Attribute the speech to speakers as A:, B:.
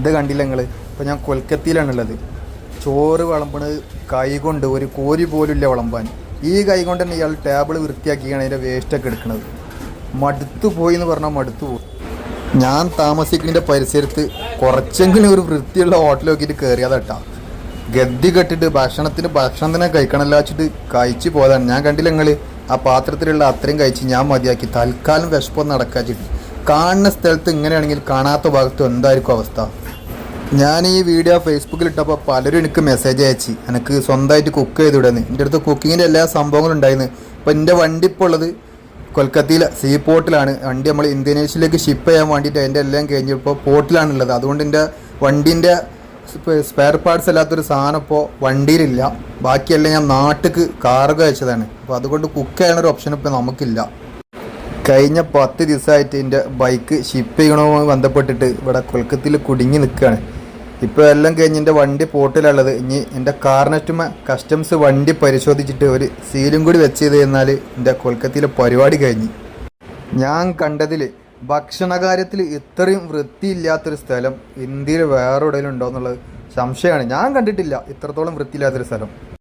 A: ഇത് കണ്ടില്ല നിങ്ങൾ ഇപ്പോൾ ഞാൻ കൊൽക്കത്തയിലാണുള്ളത്. ചോറ് വിളമ്പണത് കൈ കൊണ്ട് ഒരു കോരി പോലും ഇല്ല വിളമ്പാൻ. ഈ കൈ കൊണ്ട് തന്നെ ഇയാൾ ടേബിൾ വൃത്തിയാക്കിയാണ് അതിന്റെ വേസ്റ്റൊക്കെ എടുക്കുന്നത്. മടുത്തു പോയി എന്ന് പറഞ്ഞാൽ മടുത്തു പോയി. ഞാൻ താമസിക്കുന്നതിന്റെ പരിസരത്ത് കുറച്ചെങ്കിലും ഒരു വൃത്തിയുള്ള ഹോട്ടൽ നോക്കിയിട്ട് കയറിയതാട്ടാ ഗദ്ദി കെട്ടിട്ട് ഭക്ഷണത്തിന് ഭക്ഷണം തന്നെ കഴിക്കണമല്ലോ വെച്ചിട്ട് കഴിച്ച് പോയതാണ്. ഞാൻ കണ്ടില്ല നിങ്ങൾ ആ പാത്രത്തിലുള്ള അത്രയും കഴിച്ച് ഞാൻ മതിയാക്കി. തൽക്കാലം വിശപ്പൊന്ന് നടക്കാച്ചിട്ട്. കാണുന്ന സ്ഥലത്ത് ഇങ്ങനെയാണെങ്കിൽ കാണാത്ത ഭാഗത്ത് എന്തായിരിക്കും അവസ്ഥ? ഞാൻ ഈ വീഡിയോ ഫേസ്ബുക്കിൽ ഇട്ടപ്പോൾ പലരും എനിക്ക് മെസ്സേജ് അയച്ചു. എനിക്ക് സ്വന്തമായിട്ട് കുക്ക് ചെയ്ത് വിടുന്നത് എന്റെ അടുത്ത് കുക്കിങ്ങിന്റെ എല്ലാ സംഭവങ്ങളും ഉണ്ടായിരുന്നു അപ്പോൾ എന്റെ വണ്ടി ഇപ്പോൾ ഉള്ളത് കൊൽക്കത്തയിലെ സീ പോർട്ടിലാണ് വണ്ടി നമ്മൾ ഇന്തോനേഷ്യയിലേക്ക് ഷിപ്പ് ചെയ്യാൻ വേണ്ടിയിട്ട് അതിന്റെ എല്ലാം കഴിഞ്ഞപ്പോൾ പോർട്ടിലാണുള്ളത് അതുകൊണ്ട് എന്റെ വണ്ടീന്റെ സ്പെയർ പാർട്സ് അല്ലാത്തൊരു സാധനം ഇപ്പോൾ വണ്ടിയിലില്ല ബാക്കിയെല്ലാം ഞാൻ നാട്ടിക്ക് കാർഗോ അയച്ചതാണ്. അപ്പോൾ അതുകൊണ്ട് കുക്ക് ചെയ്യാനൊരു ഓപ്ഷൻ ഇപ്പോൾ നമുക്കില്ല. കഴിഞ്ഞ പത്ത് ദിവസമായിട്ട് എന്റെ ബൈക്ക് ഷിപ്പ് ചെയ്യണവുമായി ബന്ധപ്പെട്ടിട്ട് ഇവിടെ കൊൽക്കത്തയിൽ കുടുങ്ങി നിൽക്കുകയാണ് ഇപ്പോൾ എല്ലാം കഴിഞ്ഞ് എന്റെ വണ്ടി പോർട്ടിലുള്ളത്. ഇനി എന്റെ കാർണറ്റുമ കസ്റ്റംസ് വണ്ടി പരിശോധിച്ചിട്ട് ഒരു സീലും കൂടി വെച്ച് ചെയ്ത് കഴിഞ്ഞാൽ എന്റെ കൊൽക്കത്തയിലെ പരിപാടി കഴിഞ്ഞ്. ഞാൻ കണ്ടതിൽ ഭക്ഷണകാര്യത്തിൽ ഇത്രയും വൃത്തിയില്ലാത്തൊരു സ്ഥലം ഇന്ത്യയിൽ വേറെ എവിടെയെങ്കിലും ഉണ്ടോ എന്നുള്ളത് സംശയമാണ്. ഞാൻ കണ്ടിട്ടില്ല ഇത്രത്തോളം വൃത്തിയില്ലാത്തൊരു സ്ഥലം.